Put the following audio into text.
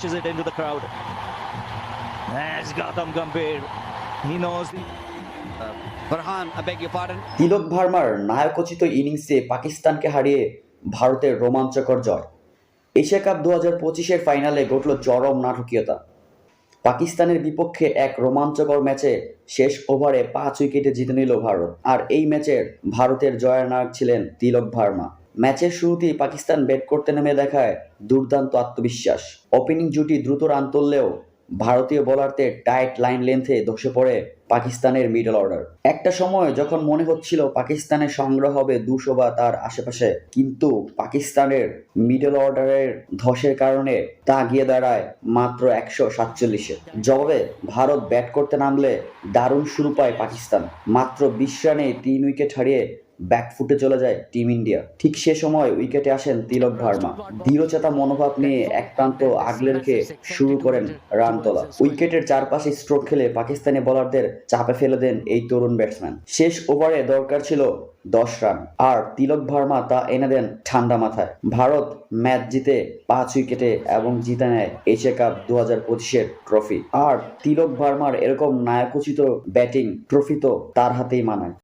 pushes it into the crowd. There's Gautam Gambhir. He knows the Farhan, I beg your তিলক ভার্মার নায়কোচিত ইনিংসে পাকিস্তানকে হারিয়ে ভারতের রোমাঞ্চকর জয়। এশিয়া কাপ দু হাজার পঁচিশের ফাইনালে ঘটল চরম নাটকীয়তা। পাকিস্তানের বিপক্ষে এক রোমাঞ্চকর ম্যাচে শেষ ওভারে পাঁচ উইকেটে জিতে নিল ভারত। আর এই ম্যাচের ভারতের জয়নায়ক ছিলেন তিলক ভার্মা। ম্যাচের শুরুতেই পাকিস্তান ব্যাট করতে নেমে দেখায় দুর্দান্ত আত্মবিশ্বাস। ওপেনিং জুটি দ্রুত রান তুললেও ভারতীয় বোলারদের টাইট লাইন লেন্থে ধসে পড়ে পাকিস্তানের মিডল অর্ডার। একটা সময় যখন মনে হচ্ছিল পাকিস্তানের সংগ্রহ হবে দুশো বা তার আশেপাশে, কিন্তু পাকিস্তানের মিডল অর্ডারের ধসের কারণে তা গিয়ে দাঁড়ায় মাত্র একশো সাতচল্লিশে। জবাবে ভারত ব্যাট করতে নামলে দারুণ শুরু পায় পাকিস্তান। মাত্র বিশ রানে তিন উইকেট হারিয়ে ব্যাকফুটে চলে যায় টিম ইন্ডিয়া ঠিক সে সময় উইকেটে আসেন তিলক ভার্মা। দৃঢ়চেতা মনোভাব নিয়ে এক প্রান্ত আগলে রেখে শুরু করেন রান তোলা উইকেটের চারপাশে স্ট্রোক খেলে পাকিস্তানি বোলারদের চাপে ফেলে দেন এই তরুণ ব্যাটসম্যান শেষ ওভারে দরকার ছিল দশ রান আর তিলক ভার্মা তা এনে দেন ঠান্ডা মাথায়। ভারত ম্যাচ জিতে পাঁচ উইকেটে এবং জিতে নেয় এশিয়া কাপ দু হাজার পঁচিশের ট্রফি আর তিলক ভার্মার এরকম নায়কোচিত ব্যাটিং ট্রফি তো তার হাতেই মানায়।